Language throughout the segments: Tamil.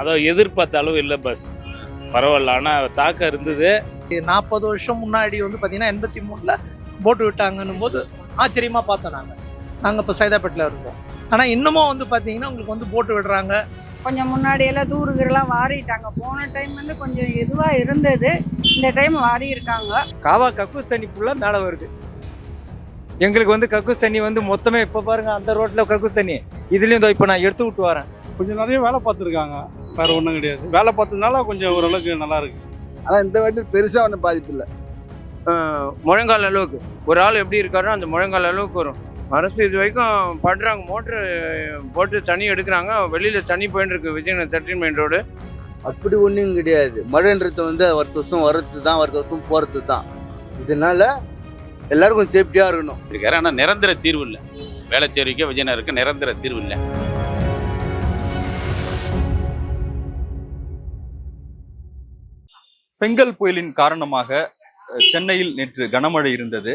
அதோ எதிர்பார்த்த அளவு இல்லை பஸ் பரவாயில்ல. ஆனால் தாக்கம் இருந்தது. நாற்பது வருஷம் முன்னாடி வந்து பார்த்தீங்கன்னா எண்பத்தி மூணில் போட்டு விட்டாங்கன்னும் போது ஆச்சரியமாக பார்த்தோம் நாங்கள் நாங்கள் இப்போ சைதாப்பேட்டில் இருந்தோம். ஆனால் இன்னமும் வந்து பார்த்தீங்கன்னா உங்களுக்கு வந்து போட்டு விடுறாங்க. கொஞ்சம் முன்னாடியெல்லாம் தூருகெல்லாம் வாரிட்டாங்க. போன டைம் வந்து கொஞ்சம் இதுவாக இருந்தது. இந்த டைம் வாரி இருக்காங்க காவா கக்கூஸ் தண்ணி ஃபுல்லாக மேலே வருது. எங்களுக்கு வந்து கக்கூஸ் தண்ணி வந்து மொத்தமே இப்போ பாருங்க அந்த ரோட்டில் கக்கூஸ் தண்ணி. இதுலேயும் இதோ இப்போ நான் எடுத்து விட்டு வரேன். கொஞ்சம் நிறைய வேலை பார்த்துருக்காங்க. வேற ஒன்றும் கிடையாது. வேலை பார்த்ததுனால கொஞ்சம் ஓரளவுக்கு நல்லா இருக்கு. ஆனால் இந்த வாட்டி பெருசாக ஒன்றும் பாதிப்பு இல்லை. முழங்கால் அளவுக்கு. ஒரு ஆள் எப்படி இருக்காரோ அந்த முழங்கால் அளவுக்கு வரும். அரசு இது வரைக்கும் பண்ணுறாங்க மோட்ரு போட்டு தண்ணி எடுக்கிறாங்க. வெளியில் தண்ணி போயின்னு இருக்கு விஜயநகர் செட்டில்மெண்ட் ரோடு. அப்படி ஒன்றும் கிடையாது. மழைன்றது வந்து வருஷ வருஷம் வர்றது தான் வருஷ வருஷம் போகிறது தான் இதனால எல்லாரும் கொஞ்சம் சேஃப்டியாக இருக்கணும். இருக்காரு. ஆனால் நிரந்தர தீர்வு இல்லை. வேளச்சேரிக்கோ விஜயநகருக்கு நிரந்தர தீர்வு இல்லை. பெங்கல் புயலின் காரணமாக சென்னையில் நேற்று கனமழை இருந்தது.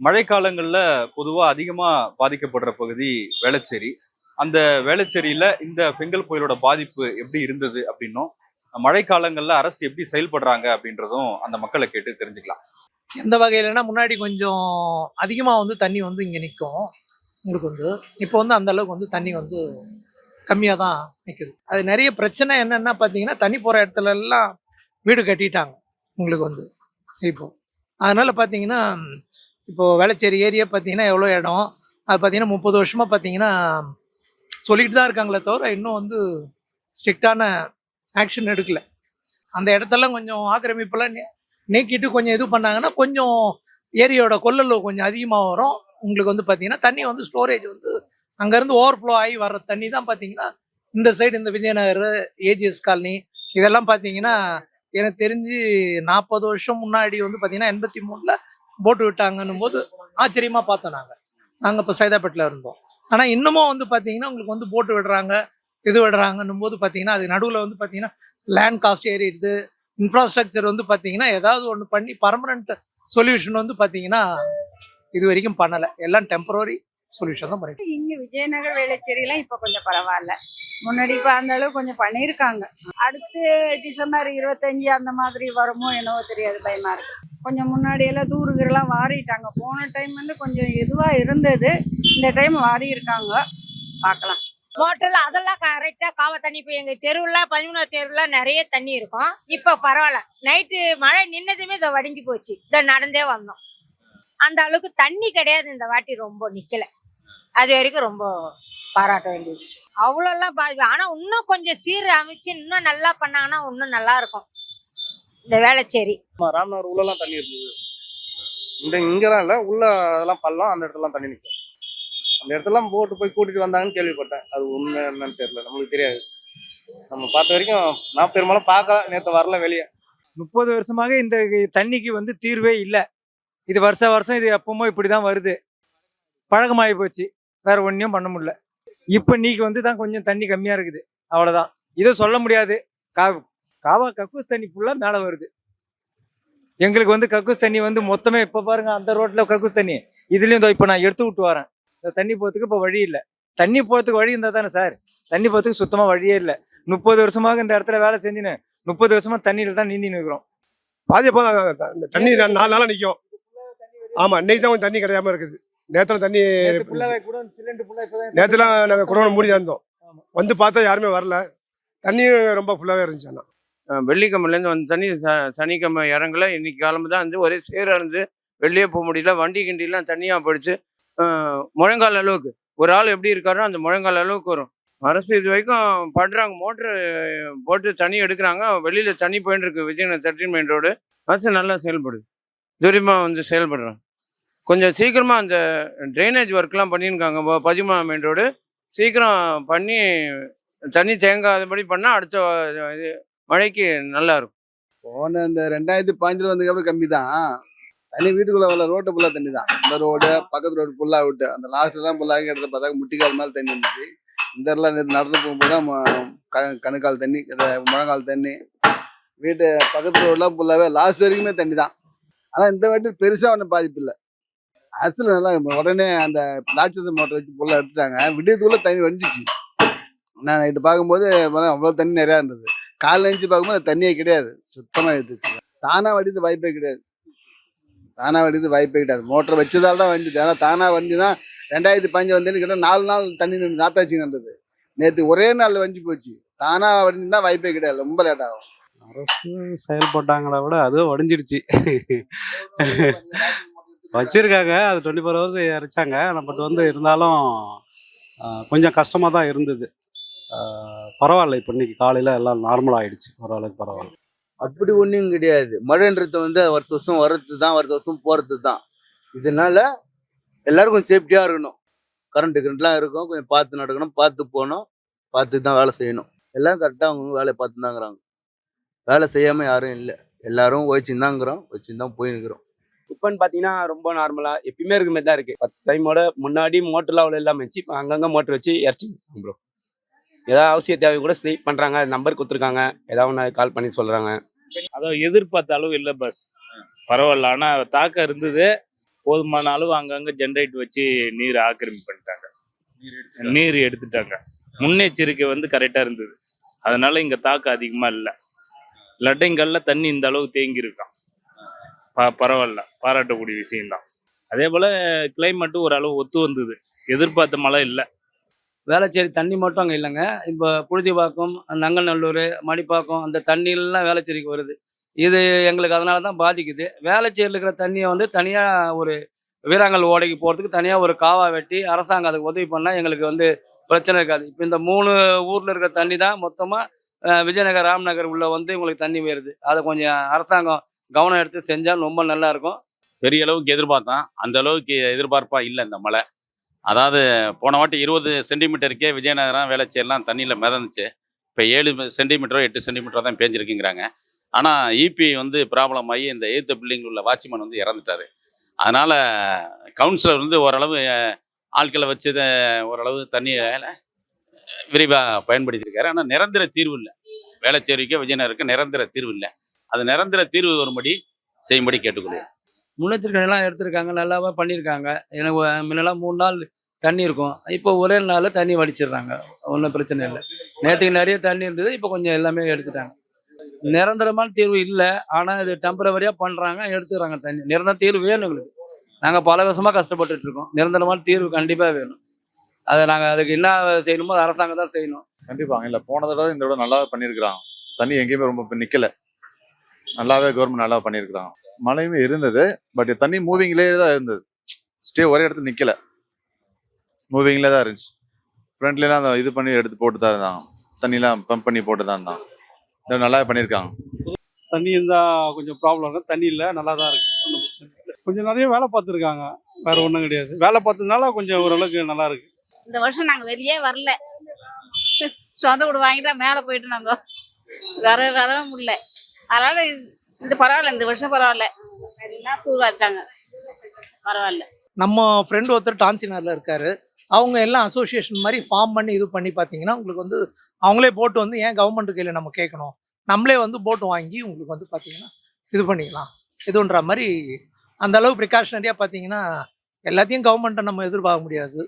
மழைக்காலங்களில் பொதுவாக அதிகமாக பாதிக்கப்படுற பகுதி வேளச்சேரி. அந்த வேளச்சேரியில் இந்த பெங்கல் புயலோட பாதிப்பு எப்படி இருந்தது அப்படின்னும் மழைக்காலங்களில் அரசு எப்படி செயல்படுறாங்க அப்படின்றதும் அந்த மக்களை கேட்டு தெரிஞ்சுக்கலாம். எந்த வகையிலனா முன்னாடி கொஞ்சம் அதிகமாக வந்து தண்ணி வந்து இங்கே நிற்கும் உங்களுக்கு வந்து இப்போ வந்து அந்த அளவுக்கு வந்து தண்ணி வந்து கம்மியாக தான் நிற்குது அது நிறைய பிரச்சனை என்னென்னா பார்த்தீங்கன்னா தண்ணி போகிற இடத்துல எல்லாம் வீடு கட்டிட்டாங்க உங்களுக்கு வந்து. இப்போ. அதனால் பார்த்தீங்கன்னா இப்போது வேளச்சேரி ஏரியா பார்த்தீங்கன்னா எவ்வளோ இடம்? அது பார்த்தீங்கன்னா முப்பது வருஷமாக பார்த்தீங்கன்னா சொல்லிட்டு தான் இருக்காங்களே தவிர இன்னும் வந்து ஸ்ட்ரிக்டான ஆக்ஷன் எடுக்கலை. அந்த இடத்தெல்லாம் கொஞ்சம் ஆக்கிரமிப்பெல்லாம் நீ- நீக்கிட்டு கொஞ்சம் இது பண்ணாங்கன்னா கொஞ்சம் ஏரியோட கொள்ளல் கொஞ்சம் அதிகமாக வரும். உங்களுக்கு வந்து பார்த்தீங்கன்னா தண்ணி வந்து ஸ்டோரேஜ் வந்து அங்கேருந்து ஓவர்ஃப்ளோ ஆகி வர்ற தண்ணி தான் பார்த்தீங்கன்னா இந்த சைடு இந்த விஜயநகர் ஏஜிஎஸ் காலனி இதெல்லாம் பார்த்தீங்கன்னா எனக்கு தெரிஞ்சு நாற்பது வருஷம் முன்னாடி வந்து பார்த்தீங்கன்னா எண்பத்தி மூணில் போட்டு விட்டாங்கன்னும் போது ஆச்சரியமாக பார்த்தோம் நாங்கள் நாங்கள் இப்போ சைதாப்பேட்டில் இருந்தோம். ஆனால் இன்னமும் வந்து பார்த்தீங்கன்னா உங்களுக்கு வந்து போட்டு விடுறாங்க இது விடுறாங்கன்னும் போது பார்த்தீங்கன்னா அது நடுவில் வந்து பார்த்தீங்கன்னா லேண்ட் காஸ்ட் ஏறிடுது. இன்ஃப்ராஸ்ட்ரக்சர் வந்து பார்த்தீங்கன்னா ஏதாவது ஒன்று பண்ணி பர்மனண்ட் சொல்யூஷன் வந்து பார்த்தீங்கன்னா இது வரைக்கும் பண்ணலை. எல்லாம் டெம்பரரி சொல்யூஷன் தான் பண்ணிட்டு இங்கே விஜயநகர் வேளச்சேரியெலாம் இப்போ கொஞ்சம் பரவாயில்ல. முன்னாடி இப்போ அந்த அளவு கொஞ்சம் பண்ணியிருக்காங்க. அடுத்து டிசம்பர் இருபத்தஞ்சு அந்த மாதிரி வருமோ என்னவோ தெரியாது பயமா இருக்கு. கொஞ்சம் முன்னாடியெல்லாம் தூருகிறலாம் வாரிட்டாங்க. போன டைம் வந்து கொஞ்சம் இதுவாக இருந்தது. இந்த டைம் வாரி இருக்காங்க பார்க்கலாம் ஹோட்டல் அதெல்லாம் கரெக்டாக காவ தண்ணி இப்போ எங்கள் தெருவுல பதிமூணாவது தெருவுல நிறைய தண்ணி இருக்கும். இப்போ பரவாயில்ல. நைட்டு மழை நின்னதுமே இதை வடிஞ்சு போச்சு. இதை நடந்தே வந்தோம். அந்த அளவுக்கு தண்ணி கிடையாது. இந்த வாட்டி ரொம்ப நிற்கலை அது வரைக்கும் ரொம்ப பாராட்ட வேண்டியது அவ்வளோலாம் பாதிப்பு ஆனா இன்னும் கொஞ்சம் சீர் அமைச்சு இன்னும் நல்லா பண்ணாங்கன்னா இன்னும் நல்லா இருக்கும். இந்த வேளச்சேரி. ராமநாதர் உள்ளலாம் தண்ணி இருந்தது. இந்த இங்கெல்லாம் இல்லை உள்ள அதெல்லாம் பள்ளம் அந்த இடத்துலலாம் தண்ணி நிற்கும் அந்த இடத்துலலாம் போட்டு போய் கூட்டிட்டு வந்தாங்கன்னு கேள்விப்பட்டேன். அது உண்மை என்னன்னு தெரியல நம்மளுக்கு தெரியாது. நம்ம பார்த்த வரைக்கும் நான் பெரும்பாலும் பார்க்கல நேற்று வரல வெளியே. முப்பது வருஷமாக இந்த தண்ணிக்கு வந்து தீர்வே இல்லை. இது வருஷ வருஷம் இது எப்பவுமே இப்படி தான் வருது. பழக்கமாகி போச்சு. வேற ஒன்றையும் பண்ண முடியல. இப்போ நீக்கு வந்து தான் கொஞ்சம் தண்ணி கம்மியாக இருக்குது. அவ்வளோதான் இதை சொல்ல முடியாது. கா காவா கக்கூஸ் தண்ணி ஃபுல்லாக மேலே வருது. எங்களுக்கு வந்து கக்கூஸ் தண்ணி வந்து மொத்தமே இப்போ பாருங்க அந்த ரோட்டில் கக்கூஸ் தண்ணி. இதுலேயும் இதோ இப்போ நான் எடுத்து விட்டு வரேன். இந்த தண்ணி போகிறதுக்கு இப்போ வழி இல்லை. தண்ணி போகிறதுக்கு வழி இருந்தால் தானே சார்? தண்ணி போகிறதுக்கு சுத்தமாக வழியே இல்லை. முப்பது வருஷமாக இந்த இடத்துல வேலை செஞ்சுன்னு முப்பது வருஷமா தண்ணியில் தான் நீந்தி நிற்கிறோம் பாதிப்பா இந்த தண்ணி நாலு நாளாக நிற்கும் ஆமாம் இன்னைக்கு தான் கொஞ்சம் தண்ணி கிடையாம இருக்குது. நேத்துல தண்ணி நேற்றுலாம் நாங்கள் கொரோனா மூடி இருந்தோம். வந்து பார்த்தா யாருமே வரல. தண்ணியும் ரொம்ப ஃபுல்லாகவே இருந்துச்சு அண்ணா வெள்ளிக்கிழமைலேருந்து வந்து தண்ணி ச சனிக்கிழமை இறங்கல. இன்னைக்கு காலம்பு தான் வந்து ஒரே சேராக இருந்து வெளியே போக முடியல. வண்டி கிண்டிலாம் தண்ணியாக போயிடுச்சு. முழங்கால் அளவுக்கு. ஒரு ஆள் எப்படி இருக்காரோ அந்த முழங்கால் அளவுக்கு வரும். அரசு இது வரைக்கும் பண்ணுறாங்க மோட்ரு போட்டு தண்ணி எடுக்கிறாங்க. வெளியில் தண்ணி போயின்னு இருக்கு. விஜயநகர் செட்டில்மெண்ட் ரோடு அரசு நல்லா செயல்படுது. துரிதமாக வந்து செயல்படுறாங்க. கொஞ்சம் சீக்கிரமாக அந்த ட்ரைனேஜ் ஒர்க்லாம் பண்ணியிருக்காங்க. பதிமூணாம் மெயின் ரோடு சீக்கிரம் பண்ணி தண்ணி தேங்காதபடி பண்ணால் அடுத்த இது மழைக்கு நல்லா இருக்கும் போன இந்த ரெண்டாயிரத்தி பாஞ்சில் வந்ததுக்கப்புறம் கம்மி தான் தண்ணி வீட்டுக்குள்ளே வரல ரோட்டு ஃபுல்லாக தண்ணி தான் இந்த ரோடு பக்கத்து ரோடு ஃபுல்லாக விட்டு அந்த லாஸ்ட்லாம் ஃபுல்லாக இடத்த பார்த்தா முட்டிக்கால் மேலே தண்ணி இருந்துச்சு. இந்த இடத்துல நடந்து போகும்போது தான் க- கணுக்கால் தண்ணி முழங்கால் தண்ணி. வீட்டு பக்கத்து ரோடெலாம் ஃபுல்லாகவே லாஸ்ட் வரைக்குமே தண்ணி தான் ஆனால் இந்த வாட்டி பெருசாக ஒன்றும் பாதிப்பு இல்லை. அரசில் நல்லா உடனே அந்த ராட்சத மோட்டர் வச்சு ஃபுல்லாக எடுத்துட்டாங்க. விடியத்துக்குள்ளே தண்ணி வடிஞ்சிச்சு நான் நைட்டு பார்க்கும்போது அவ்வளோ தண்ணி நிறையா இருந்தது. காலைல எழுந்துச்சு பார்க்கும்போது தண்ணியே கிடையாது. சுத்தமாக எடுத்துச்சு. தானாக வடிது வாய்ப்பே கிடையாது. தானாக வடிது வாய்ப்பே கிடையாது. மோட்டர் வச்சதால தான் வந்துச்சு ஆனால் தானாக வண்டினா ரெண்டாயிரத்தி பதினஞ்சு வந்தேன்னு கேட்டால் நாலு நாள் தண்ணி நின்று நாத்தாச்சுங்கன்றது நேற்று ஒரே நாள் வண்டி போச்சு. தானாக வடிஞ்சுன்னா வாய்ப்பே கிடையாது. ரொம்ப லேட் ஆகும். அரசு செயல்பட்டாங்களா விட அதுவும் வடிஞ்சிடுச்சு. வச்சிருக்காங்க. அது டுவெண்ட்டி ஃபோர் ஹவர்ஸ் இறைச்சாங்க பட் வந்து இருந்தாலும் கொஞ்சம் கஷ்டமாக தான் இருந்தது. பரவாயில்ல. இப்போ இன்னைக்கு காலையில் எல்லாம் நார்மலாக ஆயிடுச்சு. ஓரளவுக்கு பரவாயில்ல. அப்படி ஒன்றும் கிடையாது. மழைன்றது வந்து வருஷ வருஷம் வர்றது தான் வருஷ வருஷம் போகிறது தான் இதனால எல்லாருக்கும் கொஞ்சம் சேஃப்டியாக இருக்கணும். கரண்ட்டு கரண்ட்லாம் இருக்கும். கொஞ்சம் பார்த்து நடக்கணும் பார்த்து போகணும். பார்த்து தான் வேலை செய்யணும். எல்லாம் கரெக்டாக அவங்க வேலையை பார்த்து தாங்கிறாங்க வேலை செய்யாமல் யாரும் இல்லை. எல்லாரும் ஓய்ச்சின்னு தாங்கிறோம் வச்சுன்னு தான் போயிருக்கிறோம் இப்போன்னு பார்த்தீங்கன்னா ரொம்ப நார்மலாக எப்பயுமே இருக்க மாதிரி தான் இருக்குது பத்து டைமோட முன்னாடி மோட்டர்லாம் அவ்வளோ இல்லாமல் வச்சு இப்போ அங்கங்கே மோட்டர் வச்சு இறச்சி ப்ரோ ஏதாவது அவசிய தேவை கூட செய் பண்ணுறாங்க நம்பர் கொடுத்துருக்காங்க. ஏதாவது ஒன்று கால் பண்ணி சொல்கிறாங்க அதாவது எதிர்பார்த்த அளவு இல்லை பஸ் பரவாயில்ல. ஆனால் தாக்கம் இருந்தது. போதுமான அளவு அங்கங்கே ஜென்ரேட் வச்சு நீர் ஆக்கிரமிப்பு பண்ணிட்டாங்க. நீர் எடுத்துட்டாங்க. முன்னெச்சரிக்கை வந்து கரெக்டாக இருந்தது. அதனால இங்கே தாக்கம் அதிகமாக இல்லை. லட்டைங்கல்ல தண்ணி இந்த அளவுக்கு தேங்கி இருக்கான் ப பரவாயில்ல. பாராட்டக்கூடிய விஷயம்தான். அதே போல் கிளைமேட்டும் ஓரளவு ஒத்து வந்தது. எதிர்பார்த்த மழை இல்லை. வேளச்சேரி தண்ணி மட்டும் அங்கே இல்லைங்க. இப்போ புழுதிபாக்கம் நங்கநல்லூர் மணிப்பாக்கம் அந்த தண்ணியெல்லாம் வேளச்சேரிக்கு வருது. இது எங்களுக்கு அதனால தான் பாதிக்குது. வேளச்சேரியில் இருக்கிற தண்ணியை வந்து தனியாக ஒரு வீராங்கல் ஓடைக்கு போகிறதுக்கு தனியாக ஒரு காவா வெட்டி அரசாங்கம் அதுக்கு உதவி பண்ணால் எங்களுக்கு வந்து பிரச்சனை இருக்காது. இப்போ இந்த மூணு ஊரில் இருக்கிற தண்ணி தான் மொத்தமாக விஜயநகர் ராம்நகர் உள்ள வந்து உங்களுக்கு தண்ணி வருது அதை கொஞ்சம் அரசாங்கம் கவனம் எடுத்து செஞ்சால் ரொம்ப நல்லா இருக்கும். பெரிய அளவுக்கு எதிர்பார்த்தான். அந்த அளவுக்கு எதிர்பார்ப்பா இல்லை இந்த மழை. அதாவது போன வாட்டி இருபது சென்டிமீட்டருக்கே விஜயநகரம் வேலைச்சேரிலாம் தண்ணியில் மிதந்துச்சு. இப்போ ஏழு சென்டிமீட்டரோ எட்டு சென்டிமீட்டரோ தான் பேஞ்சிருக்குங்கிறாங்க. ஆனால் இபி வந்து ப்ராப்ளம் ஆகி இந்த எய்த்து பில்டிங் உள்ள வாட்ச்மேன் வந்து இறந்துட்டாரு. அதனால் கவுன்சிலர் வந்து ஓரளவு ஆட்களை வச்சு ஓரளவு தண்ணியை விரிவாக பயன்படுத்தியிருக்காரு. ஆனால் நிரந்தர தீர்வு இல்லை. வேளச்சேரிக்கு விஜயநகருக்கு நிரந்தர தீர்வு இல்லை. அது நிரந்தர தீர்வு வரும்படி செய்யும்படி கேட்டுக்கொள்வோம் முன்னெச்சரிக்கை எல்லாம் எடுத்திருக்காங்க நல்லாவே பண்ணியிருக்காங்க எனக்கு முன்னெல்லாம் மூணு நாள் தண்ணி இருக்கும். இப்போ ஒரே நாளில் தண்ணி வடிச்சிடுறாங்க. ஒன்றும் பிரச்சனை இல்லை. நேற்றுக்கு நிறைய தண்ணி இருந்தது இப்போ கொஞ்சம் எல்லாமே எடுத்துட்டாங்க. நிரந்தரமான தீர்வு இல்லை. ஆனால் இது டெம்பரவரியாக பண்ணுறாங்க எடுத்துக்கிறாங்க தண்ணி. நிரந்தர தீர்வு வேணும் எங்களுக்கு. நாங்கள் பல வருஷமாக கஷ்டப்பட்டுட்டு இருக்கோம். நிரந்தரமான தீர்வு கண்டிப்பாக வேணும். அதை நாங்கள் அதுக்கு என்ன செய்யணுமோ அது அரசாங்கம் தான் செய்யணும். கண்டிப்பாங்க இல்லை போன தடவை இந்த தடவை நல்லாவே பண்ணியிருக்கிறான் தண்ணி எங்கேயுமே ரொம்ப நிக்கல. நல்லாவே கவர்மெண்ட் நல்லா பண்ணியிருக்கிறான். மழையுமே இருந்தது பட் தண்ணி மூவிங்லேயே தான் இருந்தது. ஸ்டே ஒரே இடத்துல நிக்கல. மூவிங்ல தான் இருந்துச்சு. ஃப்ரண்ட்லாம் அந்த இது பண்ணி எடுத்து போட்டு தான் இருந்தாங்க தண்ணிலாம் பம்ப் பண்ணி போட்டு தான் இருந்தாங்க இது நல்லாவே பண்ணியிருக்காங்க தண்ணி இருந்தால் கொஞ்சம் ப்ராப்ளம் இருக்கும் தண்ணி இல்லை நல்லா தான் இருக்கு. ஒன்றும் பிரச்சனை இல்லை. கொஞ்சம் நிறைய வேலை பார்த்துருக்காங்க. வேற ஒன்றும் கிடையாது. வேலை பார்த்ததுனால கொஞ்சம் ஓரளவுக்கு நல்லா இருக்கு. இந்த வருஷம் நாங்கள் வெளியே வரல. சொந்த வீடு வாங்கிட்டா மேலே போயிட்டு நாங்கள் வர வரவே முடியல. அதனால இந்த பரவாயில்ல இந்த வருஷம் பரவாயில்ல. எல்லாம் தூவாத்தாங்க பரவாயில்ல. நம்ம ஃப்ரெண்ட் ஒருத்தர் டான்சினரில் இருக்காரு. அவங்க எல்லாம் அசோசியேஷன் மாதிரி ஃபார்ம் பண்ணி இது பண்ணி பார்த்தீங்கன்னா உங்களுக்கு வந்து அவங்களே போட்டு வந்து ஏன் கவர்மெண்ட் கையில் நம்ம கேட்கணும்? நம்மளே வந்து போட்டு வாங்கி உங்களுக்கு வந்து பார்த்தீங்கன்னா இது பண்ணிக்கலாம். இதுன்ற மாதிரி அந்த அளவு ப்ரிகாஷனரியாக பார்த்தீங்கன்னா எல்லாத்தையும் கவர்மெண்ட்டை நம்ம எதிர்பார்க்க முடியாது.